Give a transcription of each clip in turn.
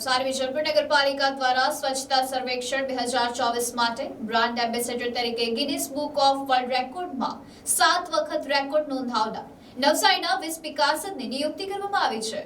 નવસારી વિજલપુર નગરપાલિકા દ્વારા સ્વચ્છતા સર્વેક્ષણ બે હજાર ચોવીસ માટે બ્રાન્ડ એમ્બેસેડર તરીકે ગિનિસ બુક ઓફ વર્લ્ડ રેકોર્ડમાં સાત વખત રેકોર્ડ નોંધાવનાર નવસારીના વિસ વિકાસની નિયુક્તિ કરવામાં આવી છે.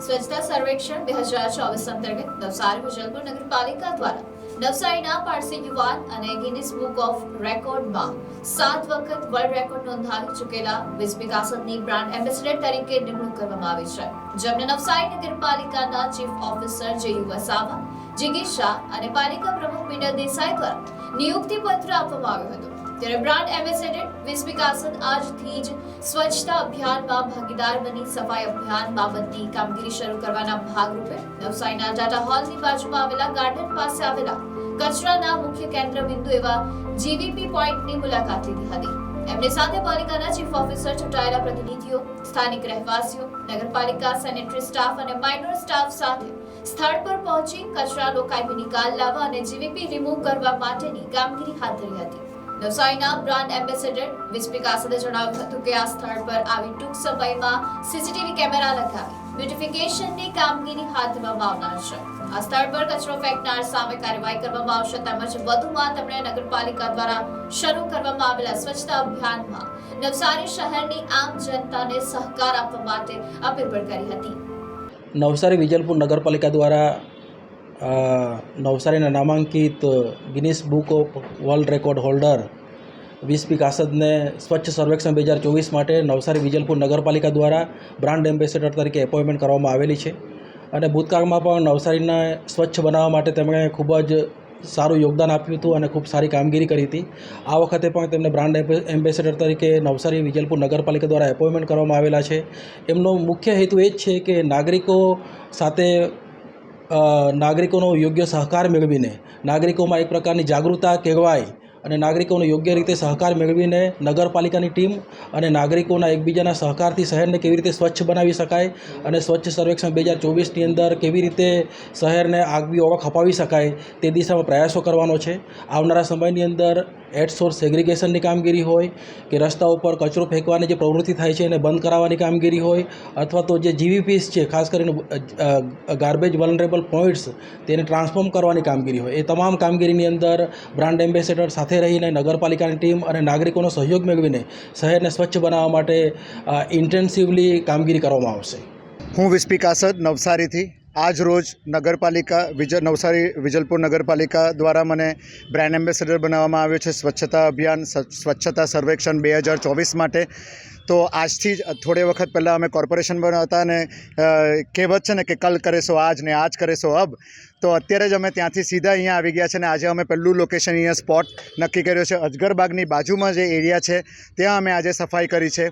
સ્વચ્છતા સર્વેક્ષણ બે હજાર ચોવીસ અંતર્ગત નવસારી વિજલપુર નગરપાલિકા દ્વારા નવસારીના પારસી યુવાન અને ગિનિસ બુક ઓફ રેકોર્ડમાં સાત વખત વર્લ્ડ રેકોર્ડ નોંધાવી ચૂકેલા વીસ વિકાસનની બ્રાન્ડ એમ્બેસેડર તરીકે નિમણૂક કરવામાં આવી છે. જેમને નવસારી નગરપાલિકાના ચીફ ઓફિસર જે વસાવા, જીગી શાહ અને પાલિકા પ્રમુખ મિનલ દેસાઈ દ્વારા નિયુક્તિ પત્ર આપવામાં આવ્યો હતો. ત્યારે બ્રાન્ડ એમ્બેસેડર વીસ વિકાસન આજથી જ સ્વચ્છતા અભિયાનમાં ભાગીદાર બની સફાઈ અભિયાન બાબતની કામગીરી શરૂ કરવાના ભાગરૂપે નવસારીના ટાટા હોલની બાજુમાં આવેલા ગાર્ડન પાસે આવેલા કચરાના મુખ્ય કેન્દ્ર બિંદુ એવા જીવીપી પોઈન્ટની મુલાકાત લીધી હતી. એમની સાથે પાલિકાના ચીફ ઓફિસર ચૂંટાયેલા પ્રતિનિધિઓ, સ્થાનિક રહેવાસીઓ, નગરપાલિકા સેનેટરી સ્ટાફ અને માઇનોર સ્ટાફ સાથે સ્થળ પર પહોંચી કચરા લોકાયમી નિકાલ લાવવા અને જીવીપી રિમૂવ કરવા માટેની કામગીરી હાથ ધરી હતી. નવસારીના બ્રાન્ડ એમ્બેસેડર વિસ્પી કાસદે જણાવ્યું હતું કે આ સ્થળ પર આવી ટૂંક સમયમાં સીસીટીવી કેમેરા લગાવી બ્યુટિફિકેશનની કામગીરી હાથ ધરવામાં આવનાર છે. આ સ્થળ પર કચરો ફેંકનાર સામે કાર્યવાહી કરવામાં આવશે. તેમજ વધુમાં તેમણે નગરપાલિકા દ્વારા શરૂ કરવામાં આવેલા સ્વચ્છતા અભિયાનમાં નવસારી શહેરની આમ જનતાને સહકાર આપવા માટે અપીલ પણ કરી હતી. નવસારી વિજલપુર નગરપાલિકા દ્વારા નવસારીના નામાંકિત Guinness book of world record holder વીસપી કાસદને સ્વચ્છ સર્વેક્ષણ બે હજાર ચોવીસ માટે નવસારી વિજલપુર નગરપાલિકા દ્વારા બ્રાન્ડ એમ્બેસેડર તરીકે એપોઇન્ટમેન્ટ કરવામાં આવેલી છે. અને ભૂતકાળમાં પણ નવસારીને સ્વચ્છ બનાવવા માટે તેમણે ખૂબ જ સારું યોગદાન આપ્યું હતું અને ખૂબ સારી કામગીરી કરી હતી. આ વખતે પણ તેમને બ્રાન્ડ એમ્બે- એમ્બેસેડર તરીકે નવસારી વિજલપુર નગરપાલિકા દ્વારા એપોઇન્ટમેન્ટ કરવામાં આવેલા છે. એમનો મુખ્ય હેતુ એ જ છે કે નાગરિકો સાથે નાગરિકોનો યોગ્ય સહકાર મેળવીને, નાગરિકોમાં એક પ્રકારની જાગૃતતા કેળવાય અને નાગરિકોનો યોગ્ય રીતે સહકાર મેળવીને નગરપાલિકાની ટીમ અને નાગરિકોના એકબીજાના સહકારથી શહેરને કેવી રીતે સ્વચ્છ બનાવી શકાય અને સ્વચ્છ સર્વેક્ષણ બે હજાર ચોવીસની અંદર કેવી રીતે શહેરને આગવી ઓળખ અપાવી શકાય તે દિશામાં પ્રયાસો કરવાનો છે. આવનારા સમયની અંદર એટ સોર્સ સેગ્રિગેશનની કામગીરી હોય કે રસ્તા ઉપર કચરો ફેંકવાની જે પ્રવૃત્તિ થાય છે એને બંધ કરાવવાની કામગીરી હોય અથવા તો જે જીવીપીસ છે, ખાસ કરીને ગાર્બેજ વલનરેબલ પોઈન્ટ્સ તેને ટ્રાન્સફોર્મ કરવાની કામગીરી હોય. એ તમામ કામગીરીની અંદર બ્રાન્ડ એમ્બેસેડર સાથે રહીને નગરપાલિકાની ટીમ અને નાગરિકોનો સહયોગ મેળવીને શહેરને સ્વચ્છ બનાવવા માટે ઇન્ટેન્સિવલી કામગીરી કરવામાં આવશે. હું વિસ્પી કાસદ નવસારીથી. આજ રોજ નગરપાલિકા વિજ, નવસારી વિજલપુર નગરપાલિકા દ્વારા મને બ્રાન્ડ એમ્બેસેડર બનાવવામાં આવ્યો છે સ્વચ્છતા અભિયાન સ્વચ્છતા સર્વેક્ષણ બે હજાર ચોવીસ માટે. તો આજથી જ થોડી વખત પહેલાં અમે કોર્પોરેશન બન્યા હતા અને કહેવત છે ને કે કલ કરે સો આજ ને આજ કરે અબ. તો અત્યારે જ અમે ત્યાંથી સીધા અહીંયા આવી ગયા છે અને આજે અમે પહેલું લોકેશન અહીંયા સ્પોટ નક્કી કર્યો છે. અજગરબાગની બાજુમાં જે એરિયા છે, ત્યાં અમે આજે સફાઈ કરી છે.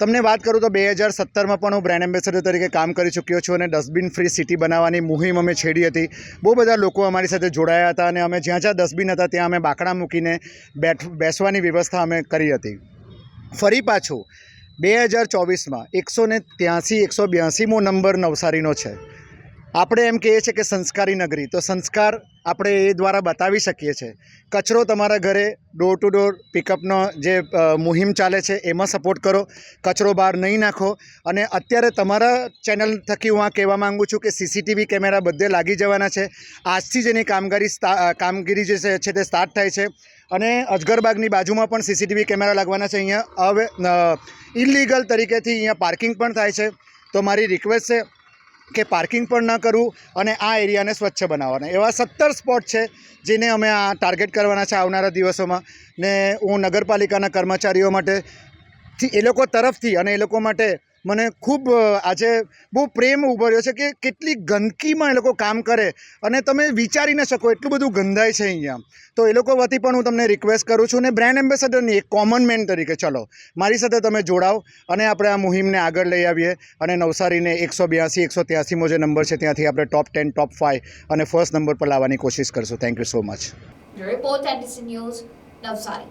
તમને વાત કરું તો બે હજાર સત્તરમાં પણ હું બ્રાન્ડ એમ્બેસેડર તરીકે કામ કરી ચૂક્યો છું અને ડસ્ટબિન ફ્રી સિટી બનાવવાની મુહિમ અમે છેડી હતી. બહુ બધા લોકો અમારી સાથે જોડાયા હતા અને અમે જ્યાં જ્યાં ડસ્ટબિન હતા ત્યાં અમે બાકડા મૂકીને બેઠ, બેસવાની વ્યવસ્થા અમે કરી હતી. ફરી પાછું, બે હજાર ચોવીસમાં એકસો ને ત્યાંસી, એકસો બ્યાસીમો નંબર નવસારીનો છે. આપણે એમ કહીએ છીએ કે સંસ્કારી નગરી. તો સંસ્કાર આપણે એ દ્વારા બતાવી શકીએ છીએ. કચરો તમારા ઘરે ડોર ટુ ડોર પિકઅપનો જે મુહિમ ચાલે છે, એમાં સપોર્ટ કરો. કચરો બહાર નહીં નાખો. અને અત્યારે તમારા ચેનલ થકી હું આ કહેવા માગું છું કે સીસીટીવી કેમેરા બધે લાગી જવાના છે. આજથી જ એની કામગીરી કામગીરી જે છે તે સ્ટાર્ટ થાય છે. અને અજગરબાગની બાજુમાં પણ સીસીટીવી કેમેરા લાગવાના છે. અહીંયા હવે ઇલીગલ તરીકેથી અહીંયા પાર્કિંગ પણ થાય છે. તો મારી રિક્વેસ્ટ છે કે પાર્કિંગ પણ ન કરવું અને આ એરિયાને સ્વચ્છ બનાવવાના. એવા સત્તર સ્પોટ છે જેને અમે આ ટાર્ગેટ કરવાના છે આવનારા દિવસોમાં. ને હું નગરપાલિકાના કર્મચારીઓ માટે એ લોકો તરફથી અને એ લોકો માટે મને ખૂબ આજે બહુ પ્રેમ ઊભો રહ્યો છે કે કેટલી ગંદકીમાં એ લોકો કામ કરે અને તમે વિચારી ન શકો એટલું બધું ગંધાય છે અહીંયા. તો એ લોકો વતી પણ હું તમને રિક્વેસ્ટ કરું છું ને બ્રાન્ડ એમ્બેસેડરની એક કોમન મેન તરીકે, ચલો, મારી સાથે તમે જોડાઓ અને આપણે આ મુહિમને આગળ લઈ આવીએ અને નવસારીને એકસો બ્યાસી, એકસો ત્યાસીમો જે નંબર છે ત્યાંથી આપણે ટોપ ટેન ટોપ ફાઇવ અને ફર્સ્ટ નંબર પર લાવવાની કોશિશ કરશું. Thank you so much report news Navsari